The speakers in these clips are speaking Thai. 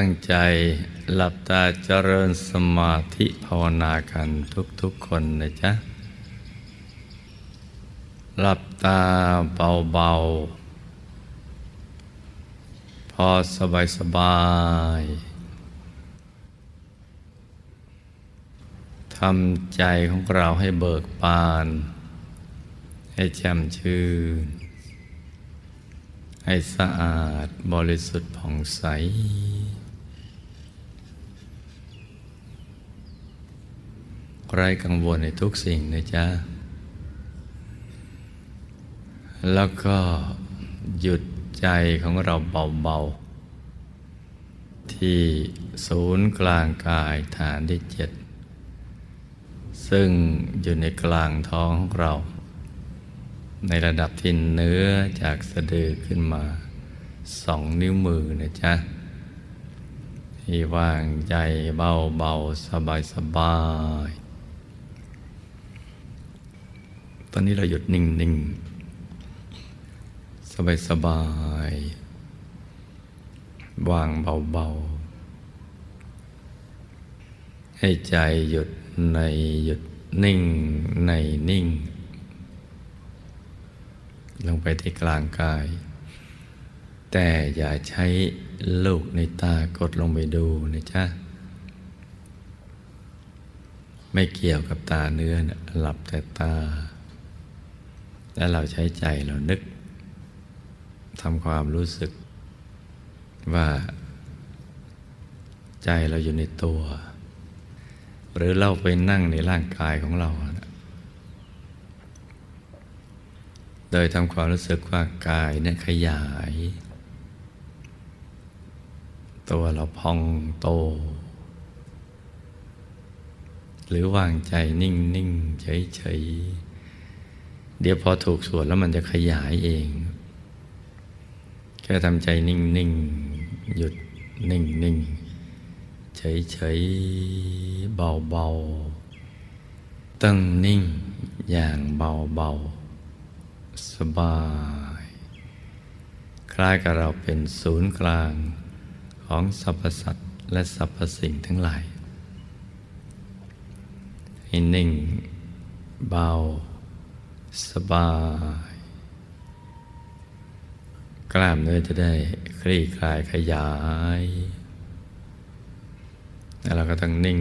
ตั้งใจหลับตาเจริญสมาธิภาวนากันทุกๆคนนะจ๊ะ หลับตาเบาๆ พอสบายสบายๆทำใจของเราให้เบิกบาน ให้แจ่มชื่น ให้สะอาดบริสุทธิ์ผ่องใส ไร้กังวลในทุกสิ่งนะจ๊ะ แล้วก็หยุดใจของเราเบาๆ ที่ศูนย์กลางกายฐานที่เจ็ด ซึ่งอยู่ในกลางท้องของเรา ในระดับที่เนื้อจากสะดือขึ้นมาสองนิ้วมือนะจ๊ะที่วางใจเบาๆสบายๆต อนนี้เราหยุดนิ่งๆสบายๆวางเบาๆ ให้ใจหยุดในหยุดนิ่งในนิ่ง ลงไปที่กลางกาย แต่อย่าใช้ลูกในตากดลงไปดูนะจ๊ะ ไม่เกี่ยวกับตาเนื้อนะหลับแต่ตา แล้วเราใช้ใจเรานึกทำความรู้สึกว่าใจเราอยู่ในตัว หรือเราไปนั่งในร่างกายของเรา โดยทำความรู้สึกว่ากายเนี่ยขยาย ตัวเราพองโต หรือวางใจนิ่งนิ่งเฉยเฉย เดี๋ยวพอถูกส่วนแล้วมันจะขยายเอง แค่ทำใจนิ่งนิ่งหยุดนิ่งนิ่งเฉยเฉยเบาเบาตั้งนิ่งอย่างเบาเบาสบาย คล้ายกับเราเป็นศูนย์กลางของสรรพสัตว์และสรรพสิ่งทั้งหลายให้นิ่งเบา สบาย กล้ามเนื้อจะได้คลี่คลายขยาย แล้วเราก็ต้องนิ่ง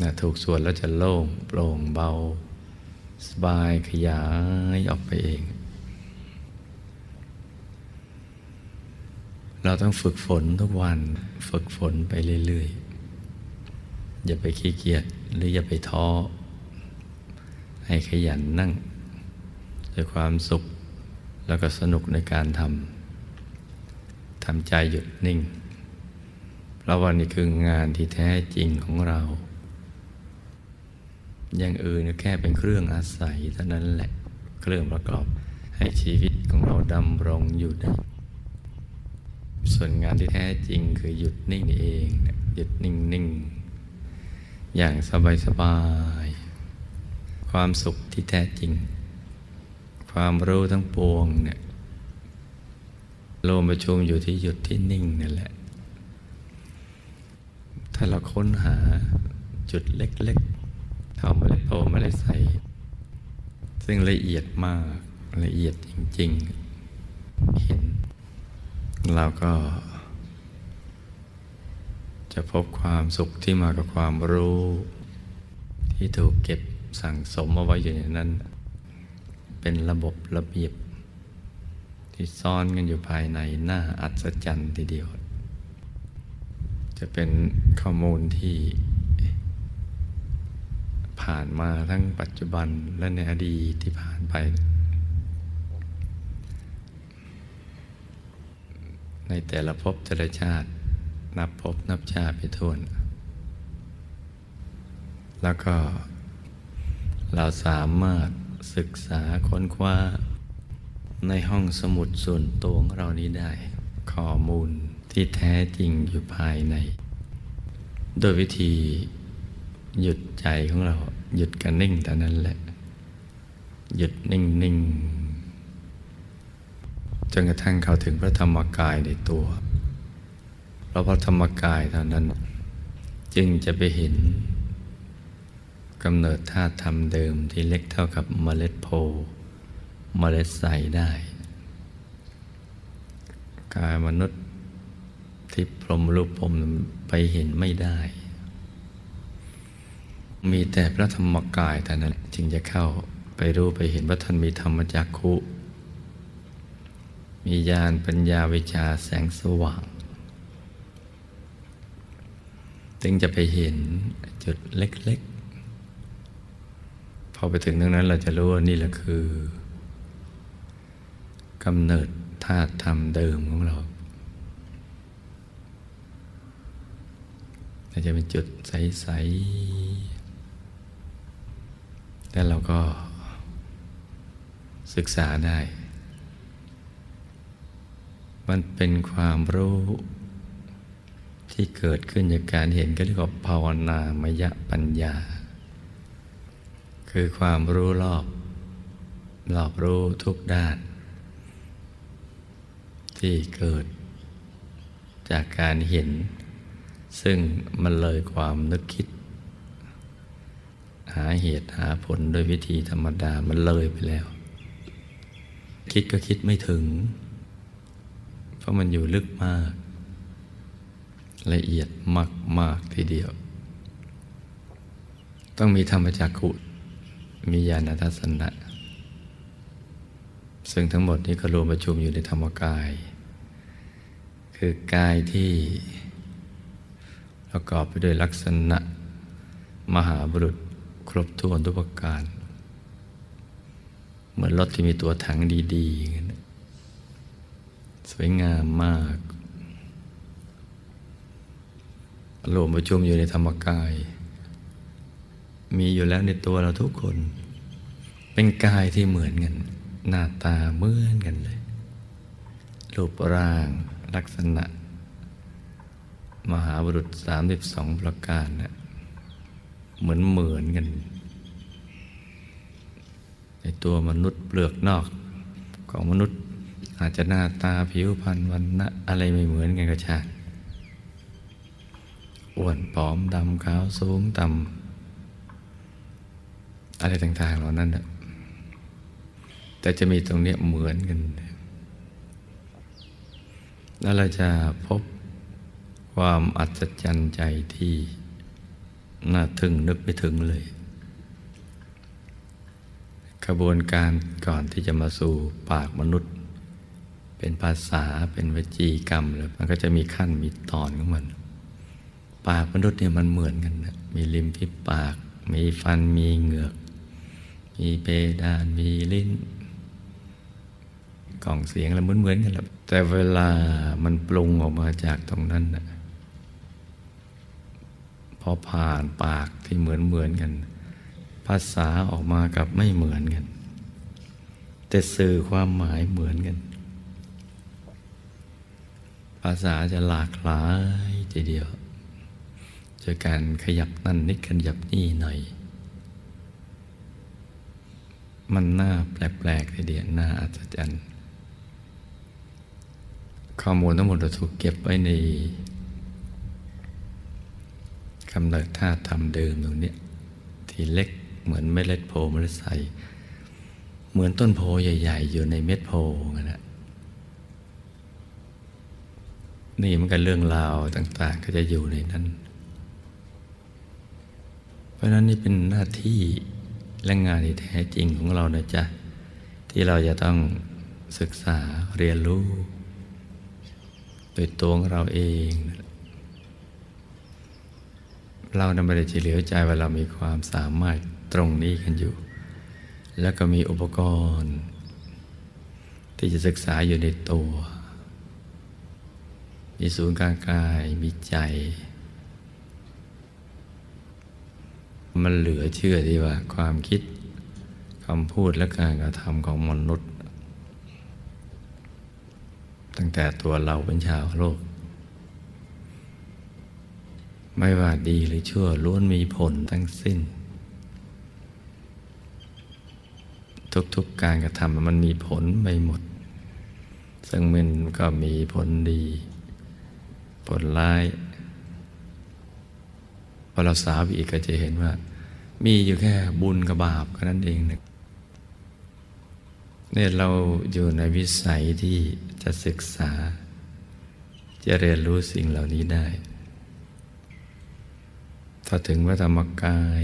นะถูกส่วนแล้วจะโล่งโปร่งเบา สบายขยายออกไปเอง เราต้องฝึกฝนทุกวันฝึกฝนไปเรื่อยๆ อย่าไปขี้เกียจหรืออย่าไปท้อ ให้ขยันนั่ง ด้วยความสุขแล้วก็สนุกในการทำทำใจหยุดนิ่ง เพราะวันนี้คืองานที่แท้จริงของเรา อย่างอื่นแค่เป็นเครื่องอาศัยเท่านั้นแหละเครื่องประกอบให้ชีวิตของเราดำรงอยู่ได้ส่วนงานที่แท้จริงคือหยุดนิ่งเอง หยุดนิ่งนิ่งอย่างสบายสบาย ความสุขที่แท้จริง ความรู้ทั้งปวงเนี่ยรวมประชุมอยู่ที่หยุดที่นิ่งนั่นแหละ ถ้าเราค้นหาจุดเล็กๆ เท่าเมล็ดโพเมล็ดใส ซึ่งละเอียดมากละเอียดจริง ๆ เห็น เราก็ จะพบความสุขที่มากับความรู้ ที่ถูกเก็บ สั่งสมเอาไว้อยู่ในนั้น เป็นระบบระเบียบ ที่ซ่อนกันอยู่ภายในหน้าอัศจรรย์ทีเดียว จะเป็นข้อมูลที่ผ่านมาทั้งปัจจุบันและในอดีตที่ผ่านไป ในแต่ละภพแต่ละชาติ นับภพนับชาติไปทวน แล้วก็ เราสามารถศึกษาค้นคว้า ในห้องสมุดส่วนตัวของเรานี้ได้ ข้อมูลที่แท้จริงอยู่ภายใน โดยวิธีหยุดใจของเราหยุดกันนิ่งแต่นั้นแหละ หยุดนิ่งนิ่งจนกระทั่งเข้าถึงพระธรรมกายในตัวเพราะพระธรรมกายเท่านั้น จึงจะไปเห็น กำเนิดธาตุธรรมเดิมที่เล็กเท่ากับเมล็ดโพเมล็ดใสได้ กายมนุษย์ที่พรมรูปพรมไปเห็นไม่ได้ มีแต่พระธรรมกายแต่นั้นจึงจะเข้าไปรู้ไปเห็นว่าท่านมีธรรมจักขุ มีญาณปัญญาวิชาแสงสว่างจึงจะไปเห็นจุดเล็กๆ อไปถึงตรงนั้นเราจะรู้ว่านี่แหละคือกำเนิดธาตุธรรมเดิมของเราอาจจะเป็นจุดใส ๆ แล้วเราก็ศึกษาได้ มันเป็นความรู้ที่เกิดขึ้นจากการเห็นก็เรียกว่าภาวนามยปัญญา คือความรู้รอบรอบรู้ทุกด้าน ที่เกิด จากการเห็น ซึ่งมันเลยความนึกคิด หาเหตุหาผลโดยวิธีธรรมดามันเลยไปแล้ว คิดก็คิดไม่ถึง เพราะมันอยู่ลึกมาก ละเอียดมากมากทีเดียว ต้องมีธรรมจักขุ มีญาณทัศนะ ซึ่งทั้งหมดนี้ก็รวมประชุมอยู่ในธรรมกาย คือกายที่ประกอบไปด้วยลักษณะ มหาบุรุษครบถ้วนทุกประการ เหมือนรถที่มีตัวถังดีๆ สวยงามมากรวมประชุมอยู่ในธรรมกาย มีอยู่แล้วในตัวเราทุกคน เป็นกายที่เหมือนกัน หน้าตาเหมือนกันเลย รูปร่างลักษณะ มหาบุรุษสามสิบสองประการนะเหมือนเหมือนกัน ในตัวมนุษย์เปลือกนอกของมนุษย์อาจจะหน้าตาผิวพรรณวันนะอะไรไม่เหมือนกันก็ช่างอ้วนผอมดำขาวสูงต่ำ อะไรต่าง ๆ เหล่านั้นนะแต่จะมีตรงนี้เหมือนกัน แล้วเราจะพบความอัศจรรย์ใจที่น่าทึ่งนึกไม่ถึงเลยกระบวนการก่อนที่จะมาสู่ปากมนุษย์ เป็นภาษาเป็นวจีกรรมแล้วมันก็จะมีขั้นมีตอนของมัน ปากมนุษย์เนี่ยมันเหมือนกันนะมีริมที่ปาก มีฟันมีเหงือก มีเพดานมีลิ้น กล่องเสียงอะไรเหมือนๆกันแหละแต่เวลามันปรุงออกมาจากตรงนั้นนะพอผ่านปากที่เหมือนเหมือนกัน ภาษาออกมากับไม่เหมือนกัน แต่สื่อความหมายเหมือนกัน ภาษาจะหลากหลายทีเดียวจากการขยับนั่นนิดขยับนี่หน่อย มันน่าแปลกๆทีเดียวน่าอัศจรรย์ ข้อมูลทั้งหมดเราถูกเก็บไว้ในกำเนิดธาตุธรรมเดิมตรงนี้ที่เล็กเหมือนเมล็ดโพเมล็ดใสเหมือนต้นโพใหญ่ ๆ อยู่ในเม็ดโพนั่นแหละนี่มันกันเรื่องราวต่าง ๆ ก็จะอยู่ในนั้น เพราะนั้นนี่เป็นหน้าที่ และงานที่แท้จริงของเรานะจ๊ะ ที่เราจะต้องศึกษาเรียนรู้โดยตัวของเราเอง เรานไม่ได้เฉลียวใจว่าเรามีความสามารถตรงนี้กันอยู่ แล้วก็มีอุปกรณ์ ที่จะศึกษาอยู่ในตัว มีศูนย์กลางกายมีใจ มันเหลือเชื่อที่ว่า ความคิดคำพูดและการกระทำของมนุษย์ ตั้งแต่ตัวเราเป็นชาวโลก ไม่ว่าดีหรือชั่วล้วนมีผลทั้งสิ้น ทุกๆการกระทำมันมีผลไปหมด ซึ่งมันก็มีผลดี ผลร้ายพอเราสาวอีกก็จะเห็นว่า มีอยู่แค่บุญกับบาปแค่นั้นเองนะเนี่ยเราอยู่ในวิสัยที่จะศึกษา จะเรียนรู้สิ่งเหล่านี้ได้ ถ้าถึงว่าธรรมกาย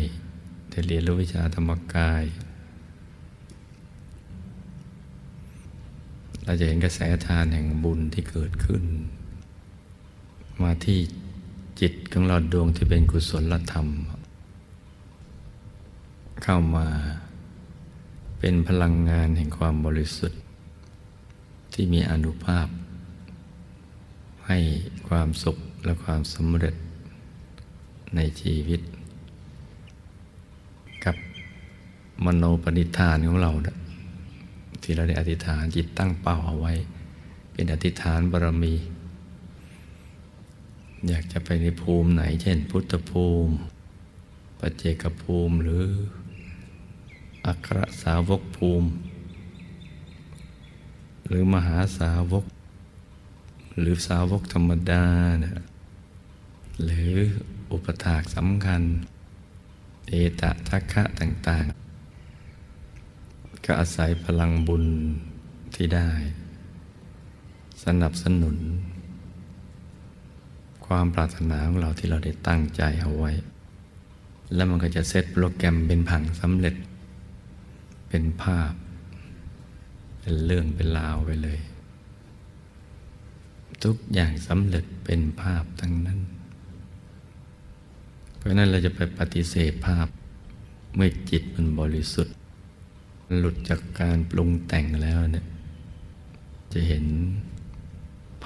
จะเรียนรู้วิชาธรรมกาย เราจะเห็นกระแสทานแห่งบุญที่เกิดขึ้น มาที่จิตของเราดวงที่เป็นกุศลธรรม เข้ามา เป็นพลังงานแห่งความบริสุทธิ์ ที่มีอนุภาพ ให้ความสุขและความสำเร็จในชีวิต กับมโนปณิธานของเรานะที่เราได้อธิษฐานจิตตั้งเป้าเอาไว้ เป็นอธิษฐานบารมี อยากจะไปในภูมิไหน เช่น พุทธภูมิปัจเจกภูมิหรือ อัครสาวกภูมิ หรือมหาสาวก หรือสาวกธรรมดานะหรืออุปถากสำคัญ เอตะทัคคะต่าง ๆ ก็อาศัยพลังบุญที่ได้ สนับสนุน ความปรารถนาของเราที่เราได้ตั้งใจเอาไว้ แล้วมันก็จะเซตโปรแกรมเป็นผังสำเร็จ เป็นภาพ เป็นเรื่องเป็นราวไปเลย ทุกอย่างสำเร็จเป็นภาพทั้งนั้น เพราะนั้นเราจะไปปฏิเสธภาพ เมื่อจิตมันบริสุทธิ์ หลุดจากการปรุงแต่งแล้วเนี่ยจะเห็น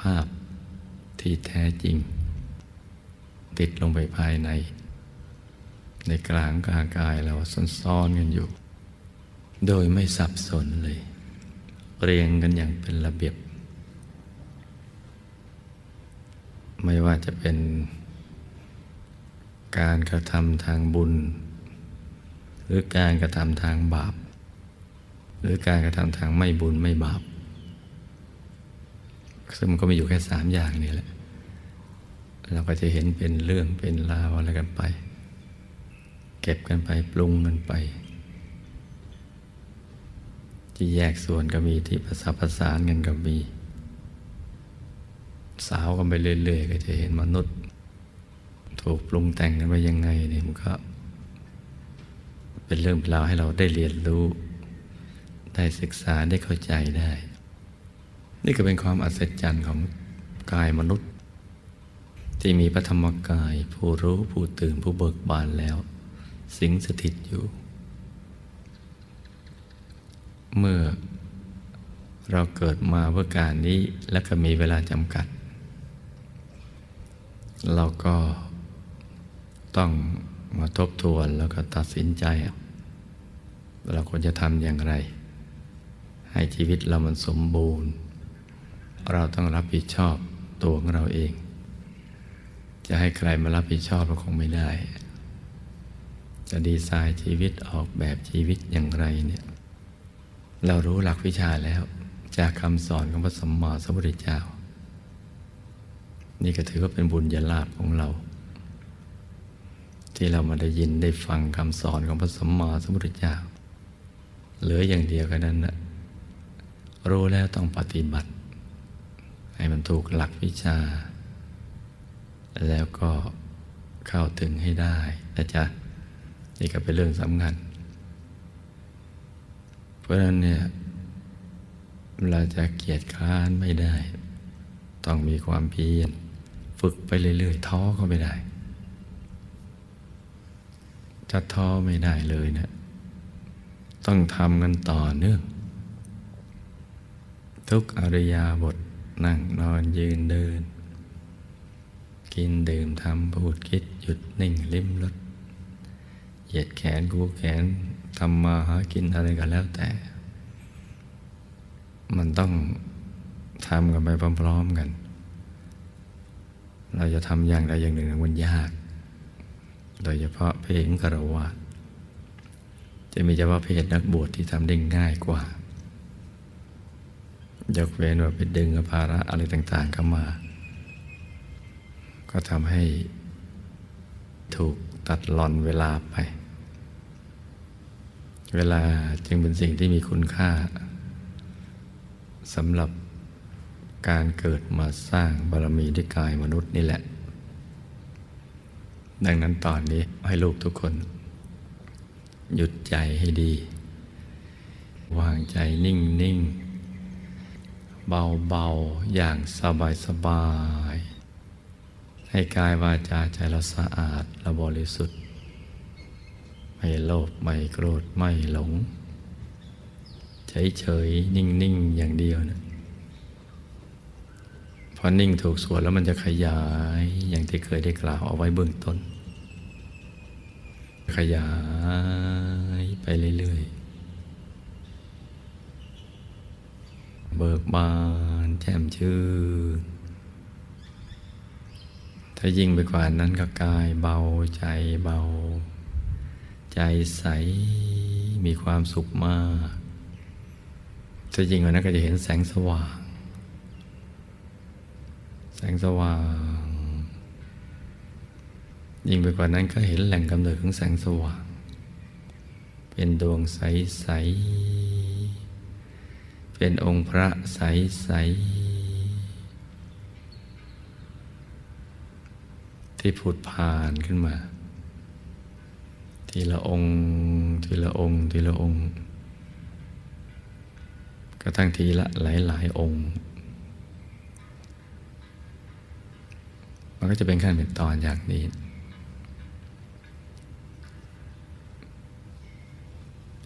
ภาพที่แท้จริง ติดลงไปภายใน ในกลางกางกายเราซ่อนๆกันอยู่ โดยไม่สับสนเลย เรียงกันอย่างเป็นระเบียบ ไม่ว่าจะเป็นการกระทำทางบุญ หรือการกระทำทางบาป หรือการกระทำทางไม่บุญไม่บาป ซึ่งมันก็มีอยู่แค่สามอย่างนี่แหละ เราก็จะเห็นเป็นเรื่องเป็นราวอะไรกันไป เก็บกันไปปรุงกันไป ที่แยกส่วนก็มีที่ประสานประสานกันก็มี สาวกันไปเรื่อยๆก็จะเห็นมนุษย์ ถูกปรุงแต่งกันไปยังไงเนี่ยมันก็ เป็นเรื่องเป็นราวให้เราได้เรียนรู้ ได้ศึกษาได้เข้าใจได้ นี่ก็เป็นความอัศจรรย์ของกายมนุษย์ ที่มีพระธรรมกาย ผู้รู้ผู้ตื่นผู้เบิกบานแล้ว สิงสถิตอยู่ เมื่อเราเกิดมาเพื่อการนี้และก็มีเวลาจำกัด เราก็ต้องมาทบทวนแล้วก็ตัดสินใจ เราควรจะทำอย่างไร ให้ชีวิตเรามันสมบูรณ์ เราต้องรับผิดชอบตัวของเราเอง จะให้ใครมารับผิดชอบเราคงไม่ได้ จะดีไซน์ชีวิตออกแบบชีวิตอย่างไรเนี่ย เรารู้หลักวิชาแล้วจากคำสอนของพระสมมาสัมพุทธเจ้า นี่ก็ถือว่าเป็นบุญญาลาภของเรา ที่เรามาได้ยินได้ฟังคำสอนของพระสมมาสัมพุทธเจ้า เหลืออย่างเดียวกันนั้นนะรู้แล้วต้องปฏิบัติ ให้มันถูกหลักวิชา แล้วก็เข้าถึงให้ได้นะจ๊ะนี่ก็เป็นเรื่องสำคัญ ราะฉะนั้นเนี่ยเราจะเกียจคร้านไม่ได้ ต้องมีความเพียรฝึกไปเรื่อยๆท้อก็ไม่ได้จะท้อไม่ได้เลยเนะี่ยต้องทำกันต่อเนื่อง ทุกอริยาบทนั่งนอนยืนเดิน กินดื่มทำพูดคิดหยุดนิ่งลิ้มรสเหยียดแขนกูแขน ทำมาหากินอะไรก็แล้วแต่ มันต้องทำกันไปพร้อมๆกัน เราจะทำอย่างใดอย่างหนึ่งมันยาก โดยเฉพาะเพลงคารวะจะมีเฉพาะเพศนักบวชที่ทำได้ง่ายกว่า ยกเว้นว่าไปดึงภาระอะไรต่าง ๆ เข้ามา ก็ทำให้ถูกตัดหล่อนเวลาไป เวลาจึงเป็นสิ่งที่มีคุณค่าสำหรับการเกิดมาสร้างบารมีด้วยกายมนุษย์นี่แหละ ดังนั้นตอนนี้ให้ลูกทุกคน หยุดใจให้ดี วางใจนิ่งนิ่งเบาเบาๆอย่างสบายสบายๆให้กายวาจาใจเราสะอาดและบริสุทธิ์ ไม่โลภไม่โกรธไม่หลง เฉยเฉยๆนิ่งนิ่งๆอย่างเดียวนะพอนิ่งถูกส่วนแล้วมันจะขยายอย่างที่เคยได้กล่าวเอาไว้เบื้องต้น ขยายไปเรื่อยๆ เบิกบานแจ่มชื่นถ้ายิ่งไปกว่านั้นก็กายเบาใจเบา ใจใสมีความสุขมากถ้ายิ่งกว่านั้นก็จะเห็นแสงสว่าง แสงสว่าง ยิ่งไปกว่านั้นก็เห็นแหล่งกำเนิดของแสงสว่าง เป็นดวงใสๆเป็นองค์พระใสๆที่ผุดผ่านขึ้นมา ทีละองค์ทีละองค์ทีละองค์กระทั่งทีละหลายๆองค์ มันก็จะเป็นขั้นเป็นตอนอย่างนี้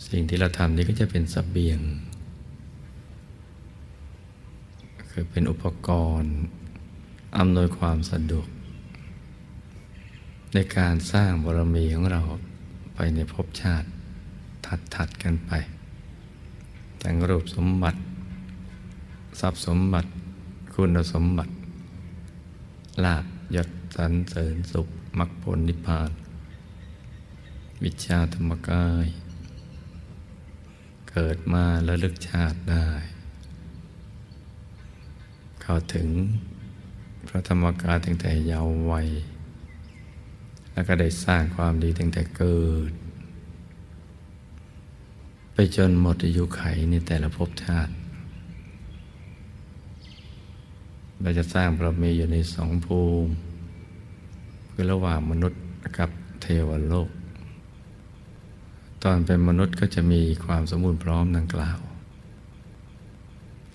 สิ่งที่เราทำนี้ก็จะเป็นสเสบียง คือเป็นอุปกรณ์อำนวยความสะดวก ในการสร้างบารมีของเรา ไปในภพชาติถัดๆกันไปทั้งรูปสมบัติ ทรัพย์สมบัติ คุณสมบัติ ลาบยศสรรเสริญสุขมรรคผลนิพพาน วิชาธรรมกาย เกิดมาแล้วลึกชาติได้ เข้าถึงพระธรรมกายตั้งแต่เยาว์วัย แล้วก็ได้สร้างความดีตั้งแต่เกิด ไปจนหมดอายุไขในแต่ละภพชาติ เราจะสร้างบารมีอยู่ในสองภูมิคือระหว่างมนุษย์กับเทวโลก ตอนเป็นมนุษย์ก็จะมีความสมบูรณ์พร้อมดังกล่าว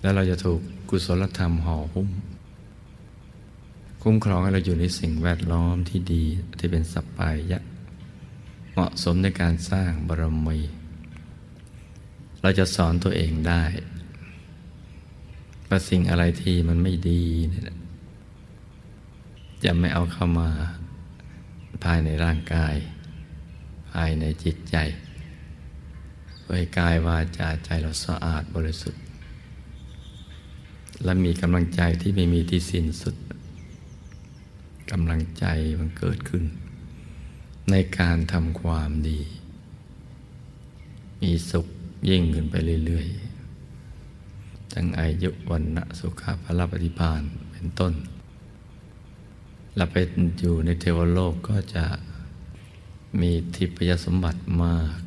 แล้วเราจะถูกกุศลธรรมห่อหุ้ม คุ้มครองให้เราอยู่ในสิ่งแวดล้อมที่ดีที่เป็นสัปปายะ เหมาะสมในการสร้างบารมี เราจะสอนตัวเองได้ว่าสิ่งอะไรที่มันไม่ดีเนี่ยจะไม่เอาเข้ามาภายในร่างกาย ภายในจิตใจเพื่อกายวาจาใจเราสะอาดบริสุทธิ์ และมีกำลังใจที่ไม่มีที่สิ้นสุด กำลังใจมันเกิดขึ้น ในการทำความดี มีสุขยิ่งขึ้นไปเรื่อยๆทั้งอายุวันนะสุขภาลปฏิพานเป็นต้นเราไปอยู่ในเทวโลกก็จะมีทิพยสมบัติมาก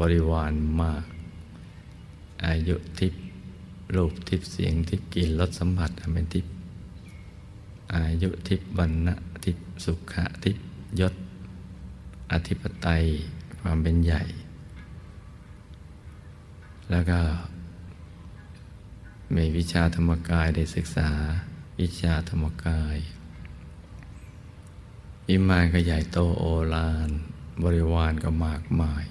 บริวารมาก อายุทิพย์รูปทิพย์เสียงทิพย์กลิ่นรสสัมผัสอันเป็นทิพย์ อายุทิพย์วันนะทิพย์สุขะทิพย์ยศ อธิปไตยความเป็นใหญ่ แล้วก็ มีวิชาธรรมกายได้ศึกษาวิชาธรรมกายวิมานก็ใหญ่โตโอฬารบริวารก็มากมาย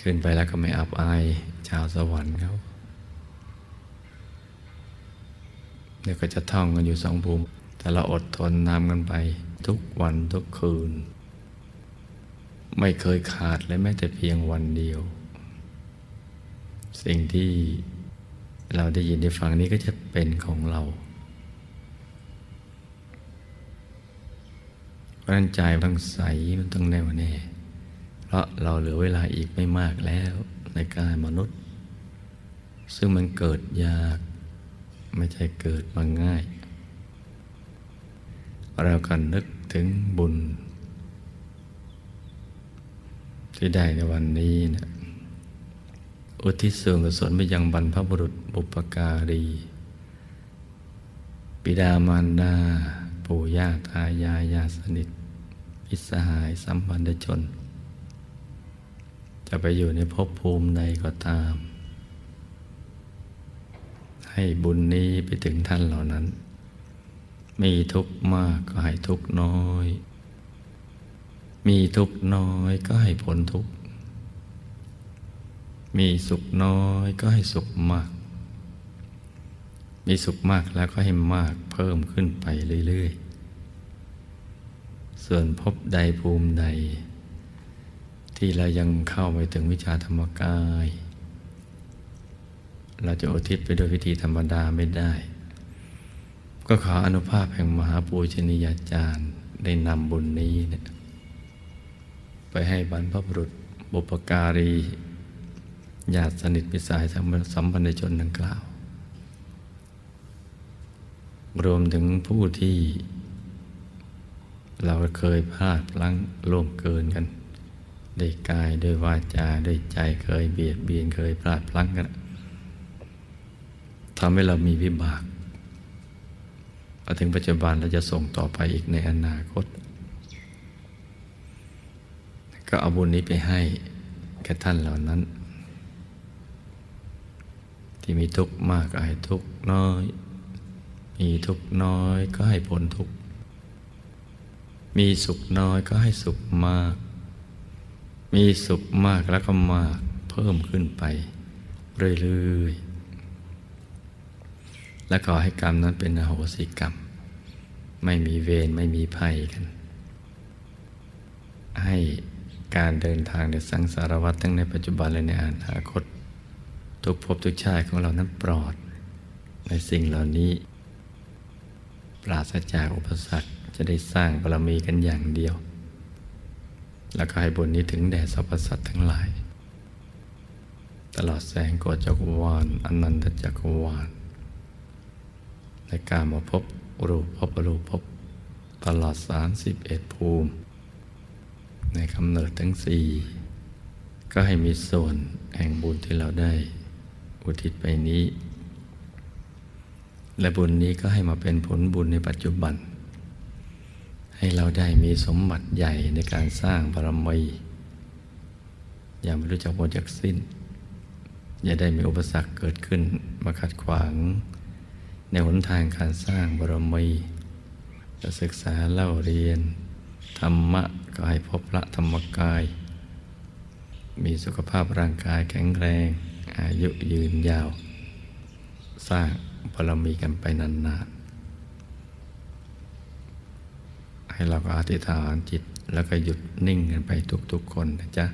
ขึ้นไปแล้วก็ไม่อับอายชาวสวรรค์เขา เดี๋ยก็จะท่องกันอยู่สองภูมิ แต่เราอดทนทำกันไป ทุกวันทุกคืน ไม่เคยขาดเลยแม้แต่เพียงวันเดียว สิ่งที่เราได้ยินได้ฟังนี้ก็จะเป็นของเรา เพราะนั้นใจต้องใสมันต้องแน่วแน่ เพราะเราเหลือเวลาอีกไม่มากแล้วในการมนุษย์ ซึ่งมันเกิดยาก ไม่ใช่เกิดมาง่าย เราก็นึกถึงบุญ ที่ได้ในวันนี้นะอุทิศส่วนกุศลไปยังบรรพบุรุษบุปการี ปิดามารดา ปู่ย่าตายายญาสนิทพิสหายสัมพันธชน จะไปอยู่ในภพภูมิใดก็ตาม ให้บุญนี้ไปถึงท่านเหล่านั้น มีทุกข์มากก็ให้ทุกข์น้อย มีทุกข์น้อยก็ให้ผลทุกข์มีสุขน้อยก็ให้สุขมาก มีสุขมากแล้วก็ให้มากเพิ่มขึ้นไปเรื่อยๆ ส่วนพบใดภูมิใด ที่เรายังเข้าไปถึงวิชาธรรมกาย เราจะอุทิศไปโดยวิธีธรรมดาไม่ได้ ก็ขออนุภาพแห่งมหาปูชนียาจารย์ได้นำบุญนี้เนี่ยไปให้บรรพบุรุษบุปการีญาติสนิทมิสายสัมพันธชนดังกล่าว รวมถึงผู้ที่ เราเคยพลาดพลั้งล่วงเกินกันได้กายด้วยวาจาด้วยใจเคยเบียดเบียนเคยพลาดพลั้งกัน ทำให้เรามีวิบากมาถึงปัจจุบันเราจะส่งต่อไปอีกในอนาคต ก็เอาบุญนี้ไปให้แก่ท่านเหล่านั้น ที่มีทุกข์มากก็ให้ทุกข์น้อย มีทุกข์น้อยก็ให้พ้นทุกข์มีสุขน้อยก็ให้สุขมาก มีสุขมากแล้วก็มากเพิ่มขึ้นไป เรื่อยๆ และขอให้กรรมนั้นเป็นอโหสิกรรม ไม่มีเวรไม่มีภัยกัน ให้การเดินทางในสังสารวัฏทั้งในปัจจุบันและในอนาคต ทุกภพทุกชาติของเรานั้นปลอด ในสิ่งเหล่านี้ ปราศจากอุปสรรคจะได้สร้างบารมีกันอย่างเดียว แล้วก็ให้บุญนี้ถึงแด่สรรพสัตว์ทั้งหลาย ตลอดแสงกฏจักรวาลอนันตจักรวาล ในการมาพบรูปพบรูปพบตลอดสามสิบเอ็ดภูมิ ในกำเนิดทั้งสี่ก็ให้มีส่วนแห่งบุญที่เราได้ อุทิศไปนี้ และบุญนี้ก็ให้มาเป็นผลบุญในปัจจุบัน ให้เราได้มีสมบัติใหญ่ในการสร้างบารมีอย่าไม่รู้จักหมดจากสิ้น อย่าได้มีอุปสรรคเกิดขึ้นมาขัดขวาง ในหนทางการสร้างบารมีจะศึกษาเล่าเรียน ธรรมะก็ให้พบพระธรรมกาย มีสุขภาพร่างกายแข็งแรง อายุยืนยาว สร้างบารมีกันไปนานๆ ให้เราก็อธิษฐานจิตแล้วก็หยุดนิ่งกันไปทุกๆคนนะจ๊ะ